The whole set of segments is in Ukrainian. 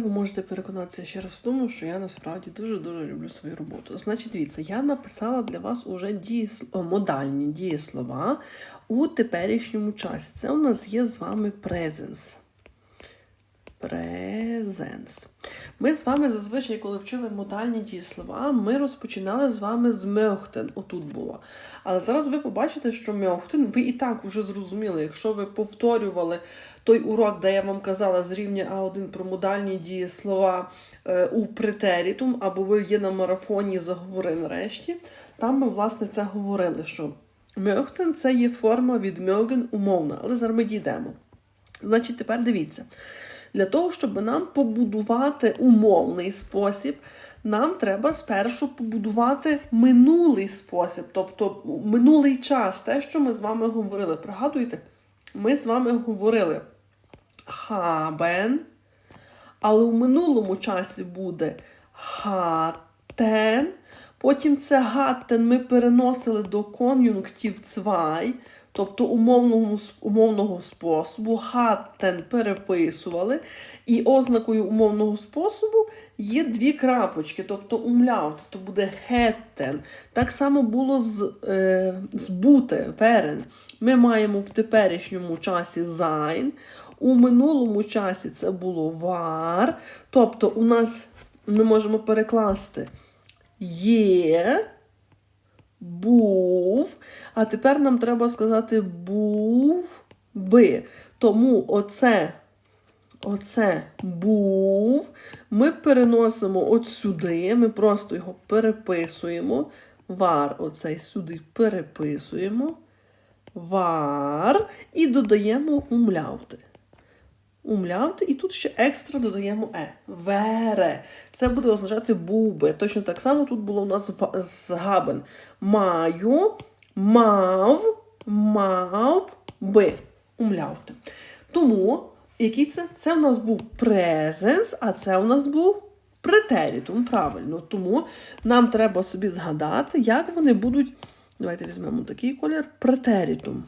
Ви можете переконатися ще раз в тому, що я насправді дуже-дуже люблю свою роботу. Значить, дивіться, я написала для вас уже дієс... о, модальні дієслова у теперішньому часі. Це у нас є з вами presence. Presence. Ми з вами зазвичай, коли вчили модальні дієслова, ми розпочинали з вами з мьохтен. Отут було. Але зараз ви побачите, що мьохтен, ви і так вже зрозуміли, якщо ви повторювали той урок, де я вам казала з рівня А1 про модальні дієслова е, у претерітум, або ви є на марафоні і заговори нарешті, там ми, власне, це говорили, що мьохтен це є форма від мьоген умовна, але зараз ми дійдемо. Значить, тепер дивіться. Для того, щоб нам побудувати умовний спосіб, нам треба спершу побудувати минулий спосіб, тобто минулий час, те, що ми з вами говорили. Пригадуєте? Ми з вами говорили haben, але у минулому часі буде hatten. Потім це hatten ми переносили до кон'юнктів цвай, тобто умовного, умовного способу. Hatten переписували. І ознакою умовного способу є дві крапочки, тобто умляут, то буде hetten. Так само було з, е, з бути, верен. Ми маємо в теперішньому часі sein. У минулому часі це було var. Тобто у нас ми можемо перекласти є, був. А тепер нам треба сказати був би. Тому оце, оце був. Ми переносимо от сюди, ми просто його переписуємо. Вар оцей сюди переписуємо. Вар і додаємо умляути. Умляути, і тут ще екстра додаємо е. Вере. Це буде означати був би. Точно так само тут було у нас з. Маю, мав, мав би. Умляути. Тому, який це? Це у нас був презенс, а це у нас був претерітум. Правильно. Тому нам треба собі згадати, як вони будуть. Давайте візьмемо такий колір претерітум.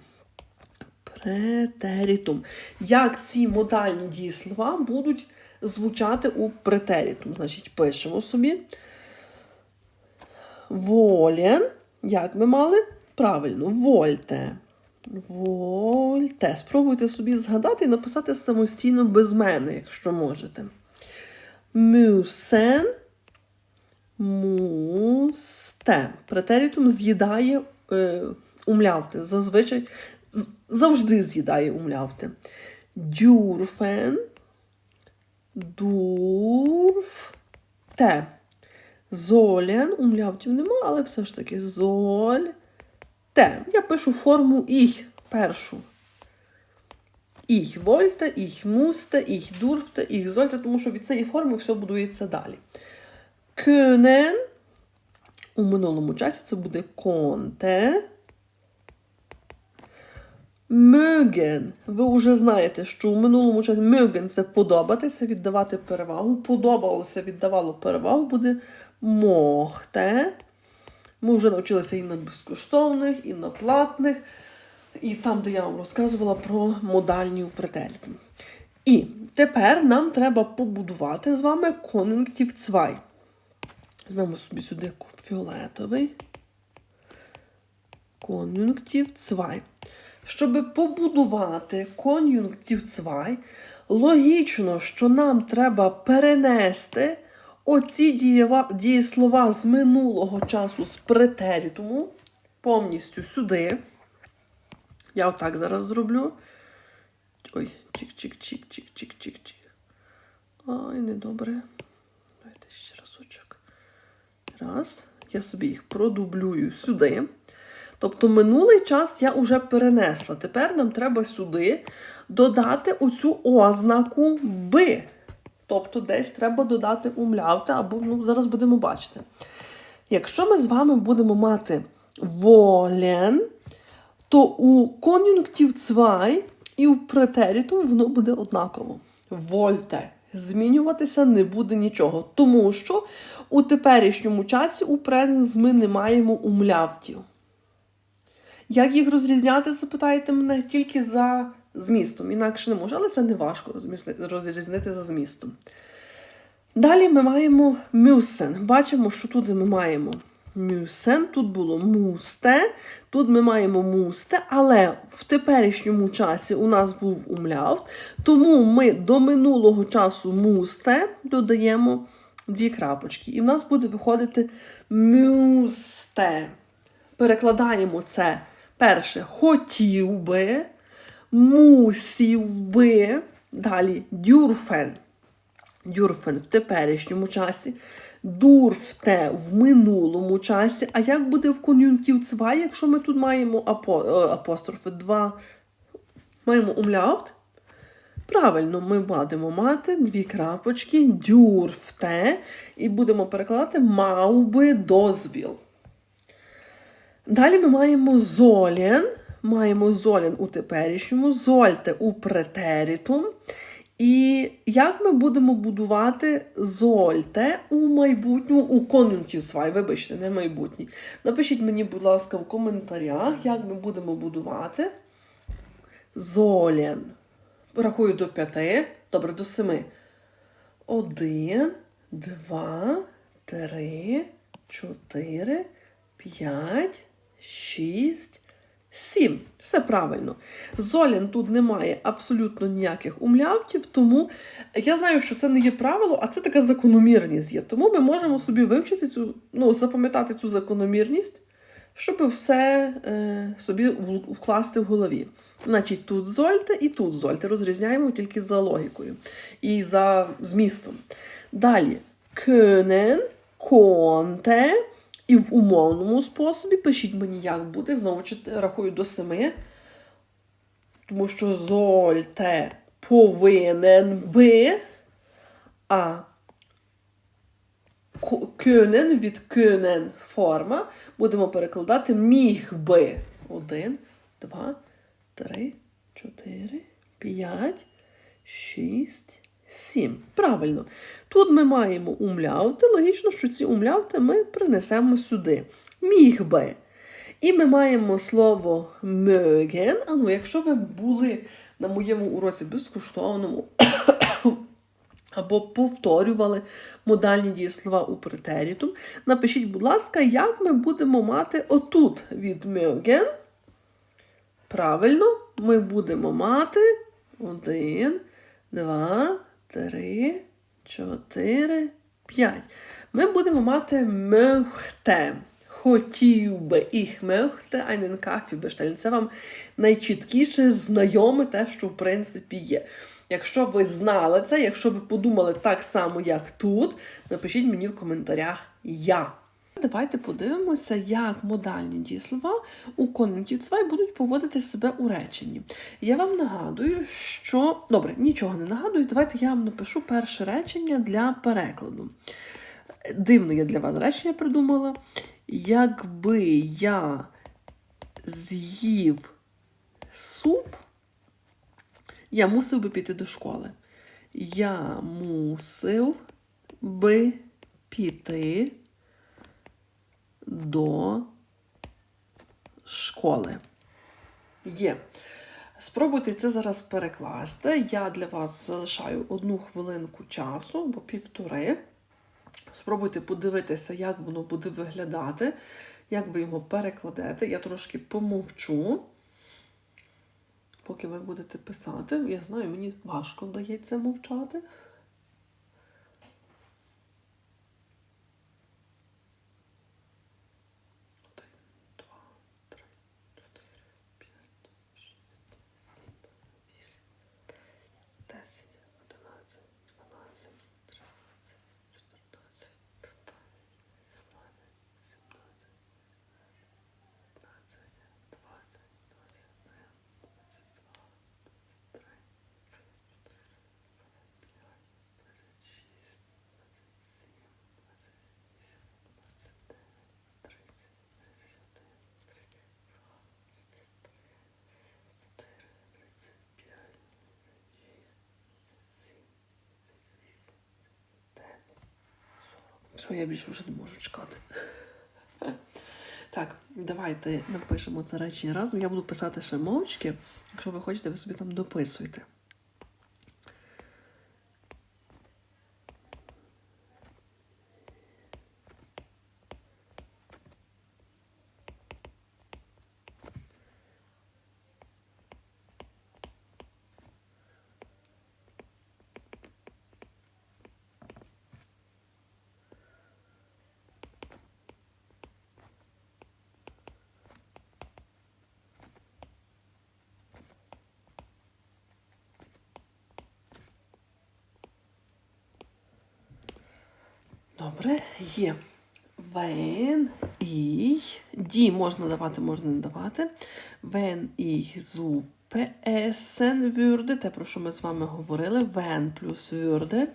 Претерітум. Як ці модальні дієслова будуть звучати у претерітум? Значить, пишемо собі. Волен. Як ми мали? Правильно, вольте. Вольте. Спробуйте собі згадати і написати самостійно без мене, якщо можете. Мюсен. Мусте. Претерітум з'їдає е, умлявте. Зазвичай завжди з'їдає умлявте. Дюрфен. Дурфте. Золен. Умлявтів нема, але все ж таки золь. Те. Я пишу форму іх першу. Іх вольте, іх мусте, іх дурфте, іх зольте, тому що від цієї форми все будується далі. Können у минулому часі це буде конте. Mögen. Ви вже знаєте, що у минулому часі mögen – це подобатися, віддавати перевагу. Подобалося, віддавало перевагу, буде мохте. Ми вже навчилися і на безкоштовних, і на платних, і там, де я вам розказувала про модальні претельки. І тепер нам треба побудувати з вами кон'юнктив цвай. Візьмемо собі сюди фіолетовий. Кон'юнктив цвай. Щоб побудувати кон'юнктив цвай, логічно, що нам треба перенести оці дієслова з минулого часу з претерітуму повністю сюди. Я отак зараз зроблю. Ой, чик-чик-чик-чик-чик-чик-чик. Ай, недобре. Давайте ще разочок. Раз. Я собі їх продублюю сюди. Тобто минулий час я вже перенесла. Тепер нам треба сюди додати оцю ознаку би. Тобто десь треба додати умлявте, або ну, зараз будемо бачити. Якщо ми з вами будемо мати волен, то у кон'юнктив цвай і у претерітум воно буде однаково. Вольте. Змінюватися не буде нічого. Тому що у теперішньому часі у презенс ми не маємо умлявтів. Як їх розрізняти, запитаєте мене тільки за змістом. Інакше не можу, але це не важко розрізнити за змістом. Далі ми маємо мюсен. Бачимо, що тут ми маємо мюсен, тут було мусте, тут ми маємо мусте, але в теперішньому часі у нас був умляут, тому ми до минулого часу мусте додаємо дві крапочки. І в нас буде виходити мюсте. Перекладаємо це перше хотів би, мусів би, далі дюрфен. Дюрфен в теперішньому часі, дурфте в минулому часі. А як буде в кон'юнктив цвай, якщо ми тут маємо е, апострофи 2, маємо умляут? Правильно, ми будемо мати дві крапочки, дюрфте, і будемо перекладати мав би дозвіл. Далі ми маємо золін. Маємо золін у теперішньому, зольте у претерітум. І як ми будемо будувати зольте у майбутньому, у кон'юнктив свай, вибачте, не майбутній. Напишіть мені, будь ласка, в коментарях, як ми будемо будувати золін. Рахую до п'яти, добре, до семи. Один, два, три, чотири, п'ять, шість, сім. Все правильно. Золін тут немає абсолютно ніяких умлявтів, тому я знаю, що це не є правило, а це така закономірність є. Тому ми можемо собі вивчити цю, ну, запам'ятати цю закономірність, щоб все е, собі вкласти в голові. Значить, тут зольте і тут зольте. Розрізняємо тільки за логікою і за змістом. Далі können, конте. І в умовному способі пишіть мені, як буде. Знову чит- рахую до семи. Тому що зольте повинен би, а können від können форма будемо перекладати міг би. Один, два, три, чотири, п'ять, шість, сім. Правильно. Тут ми маємо умляути. Логічно, що ці умляути ми принесемо сюди. Міг би. І ми маємо слово mögen. А ну, якщо ви були на моєму уроці безкоштовному або повторювали модальні дієслова у претерітум, напишіть, будь ласка, як ми будемо мати отут від mögen. Правильно, ми будемо мати один, два, три, чотири, п'ять. Ми будемо мати мехте. Хотів би їх мехте, айнен bestellen. Це вам найчіткіше знайоме те, що в принципі є. Якщо ви знали це, якщо ви подумали так само, як тут, напишіть мені в коментарях я. Давайте подивимося, як модальні дієслова у кон'юнктив цвай будуть поводити себе у реченні. Я вам нагадую, що. Добре, нічого не нагадую. Давайте я вам напишу перше речення для перекладу. Дивно я для вас речення придумала. Якби я з'їв суп, я мусив би піти до школи. Я мусив би піти до школи. Є. Спробуйте це зараз перекласти. Я для вас залишаю одну хвилинку часу або півтори. Спробуйте подивитися, як воно буде виглядати, як ви його перекладете. Я трошки помовчу, поки ви будете писати. Я знаю, мені важко дається мовчати. Все, я більше вже не можу чекати. Так, давайте напишемо це речення разом. Я буду писати ще мовчки. Якщо ви хочете, ви собі там дописуйте. Добре, є. Wenn ich, die можна давати, можна не давати. Wenn ich Suppe essen würde, те, про що ми з вами говорили, wenn плюс würde,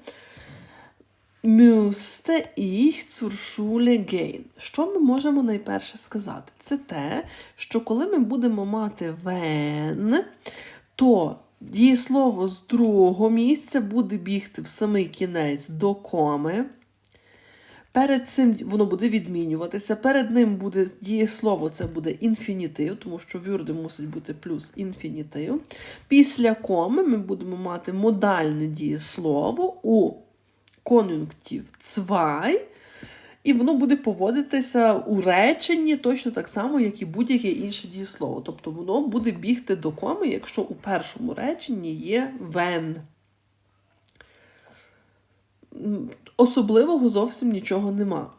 müsste ich zur Schule gehen. Що ми можемо найперше сказати? Це те, що коли ми будемо мати wenn, то дієслово з другого місця буде бігти в самий кінець до коми. Перед цим воно буде відмінюватися. Перед ним буде дієслово, це буде інфінітив, тому що вюрди мусить бути плюс інфінітив. Після коми ми будемо мати модальне дієслово у кон'юнктив цвай, і воно буде поводитися у реченні точно так само, як і будь-яке інше дієслово. Тобто воно буде бігти до коми, якщо у першому реченні є when. Особливого зовсім нічого нема.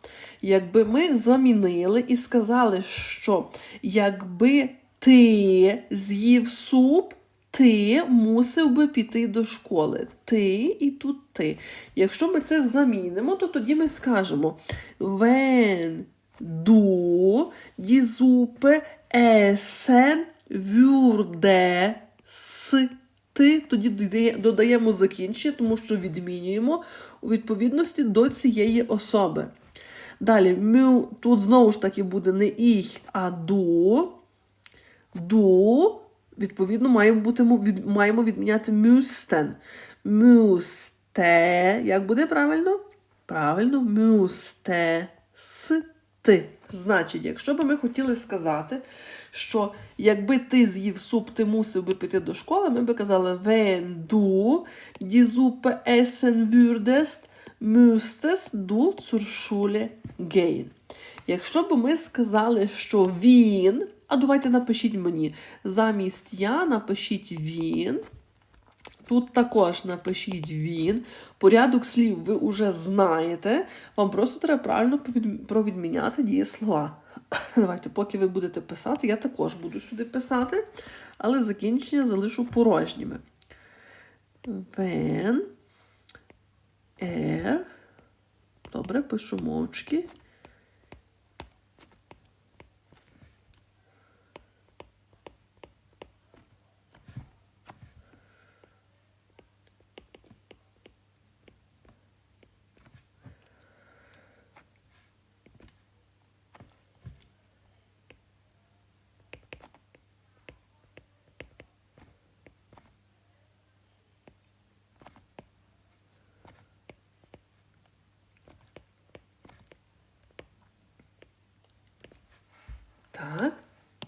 Якби ми замінили і сказали, що якби ти з'їв суп, ти мусив би піти до школи. Ти і тут ти. Якщо ми це замінимо, то тоді ми скажемо Wenn du die Suppe essen würdest, ти, тоді додаємо закінчення, тому що відмінюємо у відповідності до цієї особи. Далі, мю, тут знову ж таки буде не ich, а du. Du, відповідно, маємо, бути, маємо відміняти müssten. Müsste, як буде правильно? Правильно, müsste сти. Значить, якщо б ми хотіли сказати, що якби ти з'їв суп, ти мусив би піти до школи, ми би казали wenn du die Suppe essen würdest, müsstest du zur Schule gehen. Якщо б ми сказали, що він, а давайте напишіть мені, замість я напишіть він. Тут також напишіть він. Порядок слів ви вже знаєте. Вам просто треба правильно провідміняти дієслова. Давайте, поки ви будете писати, я також буду сюди писати, але закінчення залишу порожніми. When er. Добре, пишу мовчки. Так,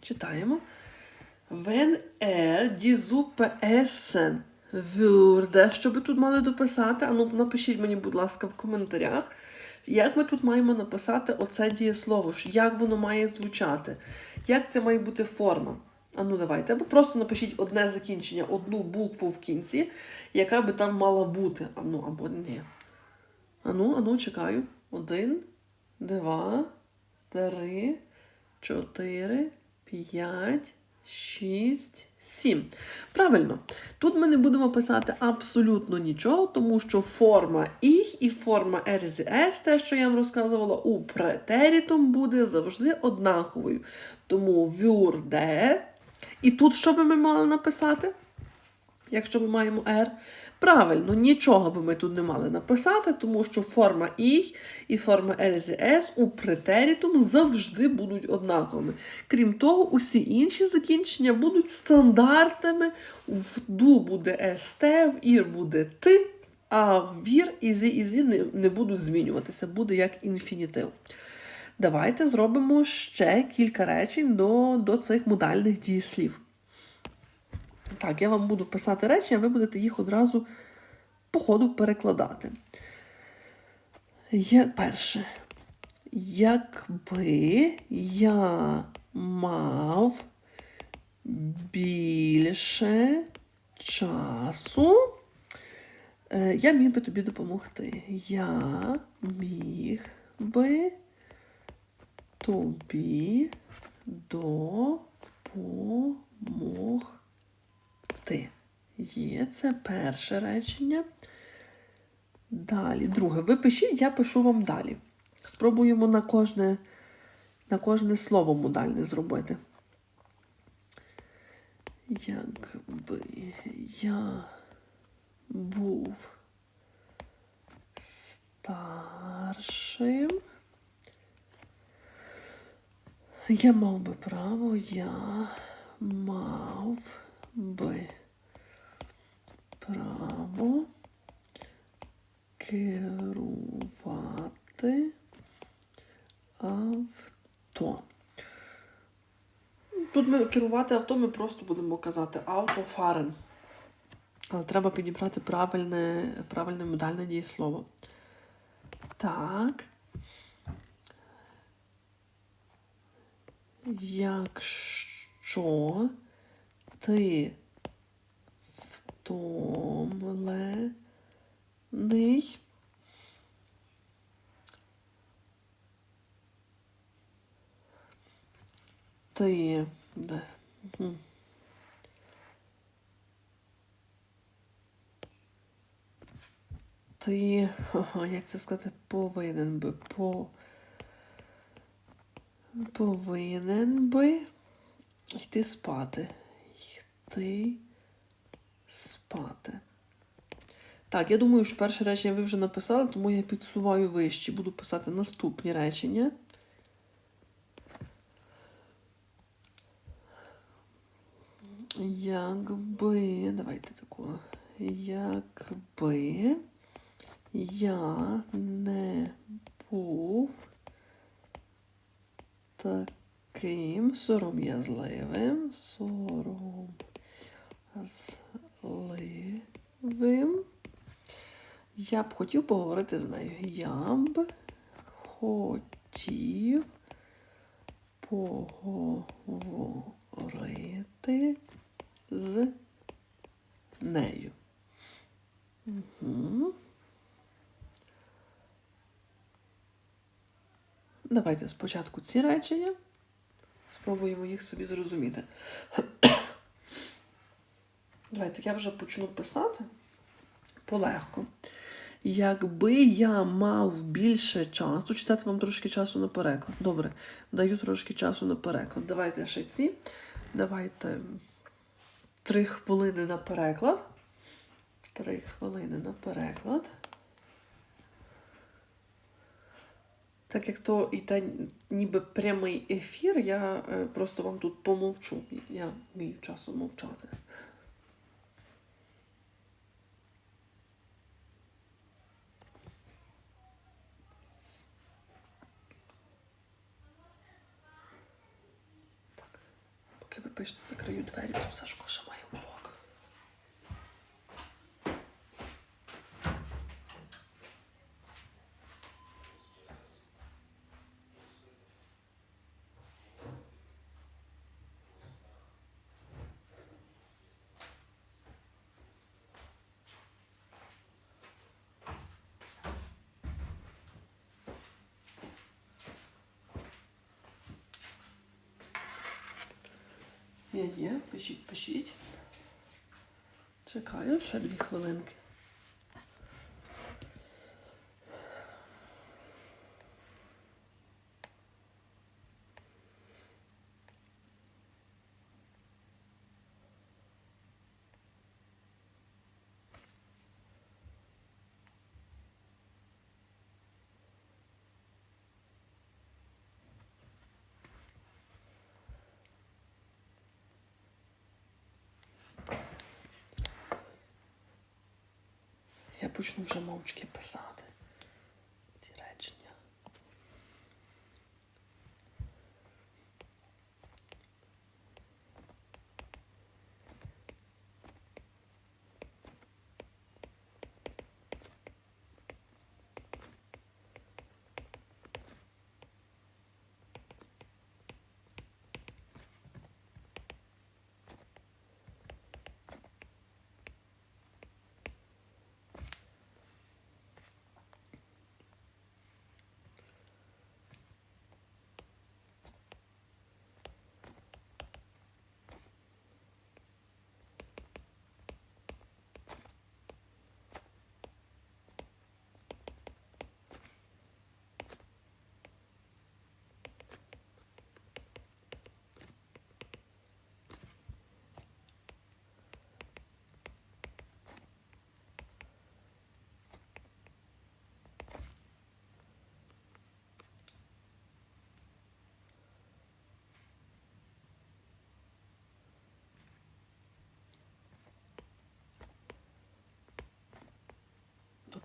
читаємо. Wenn er die Suppe essen würde, що ви тут мали дописати? А ну напишіть мені, будь ласка, в коментарях, як ми тут маємо написати оце дієслово, як воно має звучати, як це має бути форма. А ну давайте, або просто напишіть одне закінчення, одну букву в кінці, яка би там мала бути. А ну, або ні. Ану, ану, чекаю. Один, два, три, чотири, п'ять, шість, сім. Правильно. Тут ми не будемо писати абсолютно нічого, тому що форма «ich» і форма «RZS», те, що я вам розказувала, у претерітум буде завжди однаковою. Тому «würde». І тут що би ми мали написати? якщо ми маємо R. Правильно, нічого би ми тут не мали написати, тому що форма «ich» і форма LZS у претерітум завжди будуть однаковими. Крім того, усі інші закінчення будуть стандартними. В ду буде СТ, в ір буде ти, а в вір і зі, і зі не, будуть змінюватися, буде як інфінітив. Давайте зробимо ще кілька речень до, до цих модальних дієслів. Так, я вам буду писати речі, а ви будете їх одразу по ходу перекладати. Є перше. Якби я мав більше часу, е, я міг би тобі допомогти. Я міг би тобі допомогти. Є це перше речення. Далі. Друге. Ви пишіть, я пишу вам далі. Спробуємо на кожне, на кожне слово модальне зробити. Якби я був старшим, я мав би право, я мав би право керувати авто. Тут ми керувати авто ми просто будемо казати автофарен. Але треба підібрати правильне, правильне модальне дієслово. Так. Якщо ти втомлений, ти. Ти, як це сказати, повинен би по. Повинен би йти спати. Йти спати. Так, я думаю, що перше речення ви вже написали, тому я підсуваю вище. Буду писати наступні речення. Якби. Давайте тако. Якби я не був таким сором'язливим, сором'язливим. Я б хотів поговорити з нею. Я б хотів поговорити з нею. Угу. Давайте спочатку ці речення. Спробуємо їх собі зрозуміти. Давайте я вже почну писати полегко. Якби я мав більше часу, читати вам трошки часу на переклад. Добре, даю трошки часу на переклад. Давайте ще ці. Давайте три хвилини на переклад. Три хвилини на переклад. Так як то та ніби прямий ефір, я е, просто вам тут помовчу. Я вмію часом мовчати. Так, поки ви пишете, закрию двері, то Сашко ще має урок. Є, є, пишіть, пишіть. Чекаю ще дві хвилинки. Почну вже мовчки писати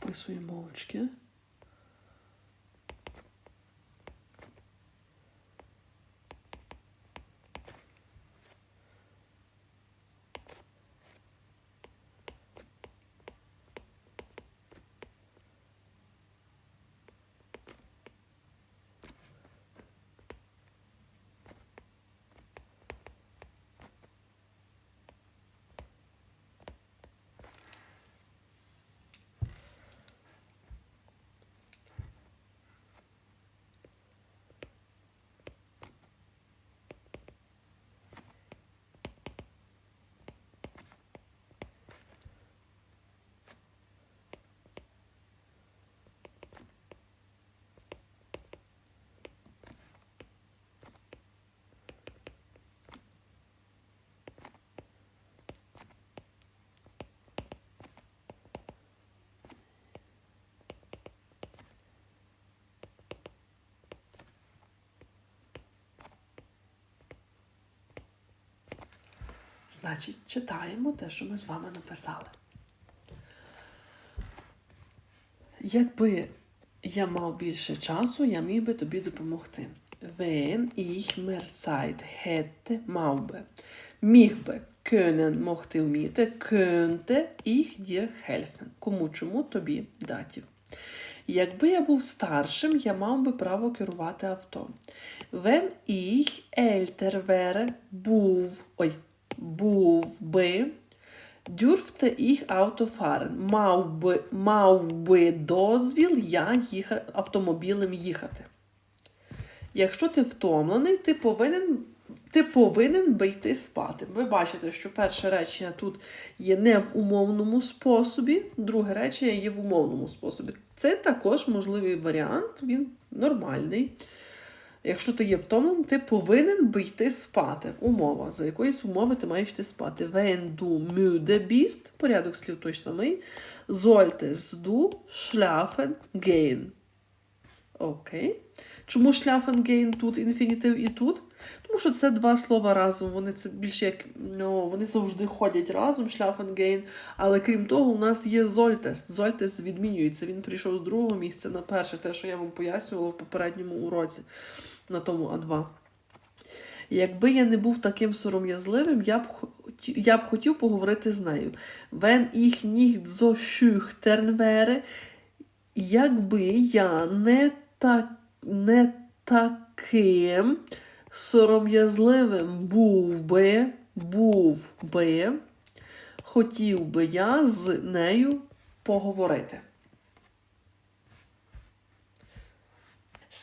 Вписуємо мовчки. Значить, читаємо те, що ми з вами написали. Якби я мав більше часу, я міг би тобі допомогти. Wenn ich mehr Zeit мав би. Міг би. Können могти вміти. Könnte ich dir helfen. Кому чому тобі датів. Якби я був старшим, я мав би право керувати авто. Wenn ich älter wäre, був, ой, був би, дюрфте їх автофарен. Мав би, мав би дозвіл я їха, автомобілем їхати. Якщо ти втомлений, ти повинен, ти повинен би йти спати. Ви бачите, що перше речення тут є не в умовному способі, друге речення є в умовному способі. Це також можливий варіант, він нормальний. Якщо ти є втомлений, ти повинен би йти спати. Умова. За якоїсь умови ти маєш йти спати. Du müde bist, порядок слів той самий. Solltest du schlafen gehen. Окей. Чому schlafen gehen тут інфінітив і тут? Тому що це два слова разом. Вони це більше як ну, вони завжди ходять разом, gehen. Але крім того, у нас є зольтест. Зольтест відмінюється. Він прийшов з другого місця на перше, те, що я вам пояснювала в попередньому уроці на тому А2. Якби я не був таким сором'язливим, я б, я б хотів поговорити з нею. Wenn ich nicht so schüchtern якби я не, так, не таким сором'язливим був би, був би, хотів би я з нею поговорити.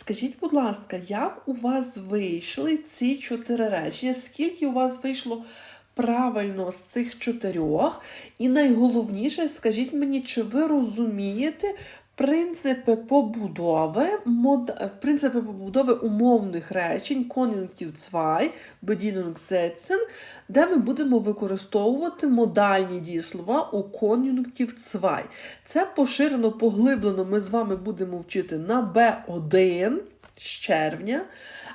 Скажіть, будь ласка, як у вас вийшли ці чотири речення? Скільки у вас вийшло правильно з цих чотирьох? І найголовніше, скажіть мені, чи ви розумієте принципи побудови, принципи побудови умовних речень, кон'юнктив 2, Bedienungssätzen, де ми будемо використовувати модальні дієслова у кон'юнктів цвай. Це поширено, поглиблено ми з вами будемо вчити на B1 з червня.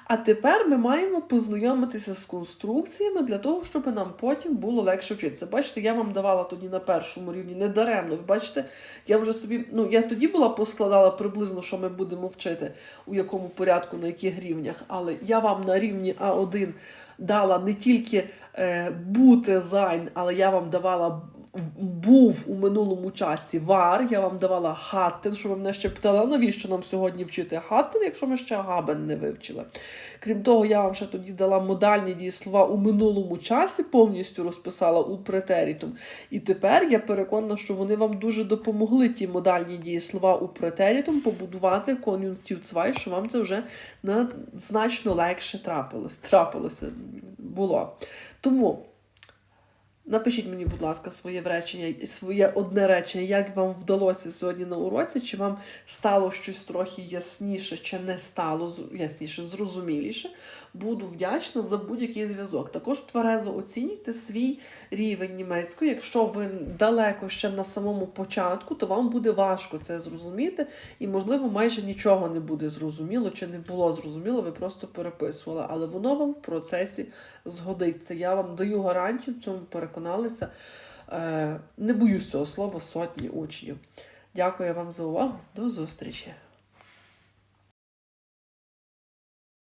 А тепер ми маємо познайомитися з конструкціями для того, щоб нам потім було легше вчитися. Бачите, я вам давала тоді на першому рівні недаремно. Ви бачите, я вже собі, ну я тоді була поскладала приблизно, що ми будемо вчити, у якому порядку, на яких рівнях. Але я вам на рівні А1 дала не тільки е, бути зайн, але я вам давала був у минулому часі вар, я вам давала хаттен, що ви мене ще питали, навіщо нам сьогодні вчити хаттен, якщо ми ще габен не вивчили. Крім того, я вам ще тоді дала модальні дієслова у минулому часі, повністю розписала у претерітум. І тепер я переконана, що вони вам дуже допомогли, ті модальні дієслова у претерітум, побудувати кон'юнктив 2, що вам це вже на значно легше трапилось, трапилося було. Тому. Напишіть мені, будь ласка, своє речення, своє одне речення, як вам вдалося сьогодні на уроці, чи вам стало щось трохи ясніше, чи не стало ясніше, зрозуміліше. Буду вдячна за будь-який зв'язок. Також тверезо оцінюйте свій рівень німецької. Якщо ви далеко ще на самому початку, то вам буде важко це зрозуміти, і, можливо, майже нічого не буде зрозуміло, чи не було зрозуміло, ви просто переписували. Але воно вам в процесі згодиться. Я вам даю гарантію, в цьому переконалися. Е, Не боюсь цього слова сотні учнів. Дякую вам за увагу. До зустрічі!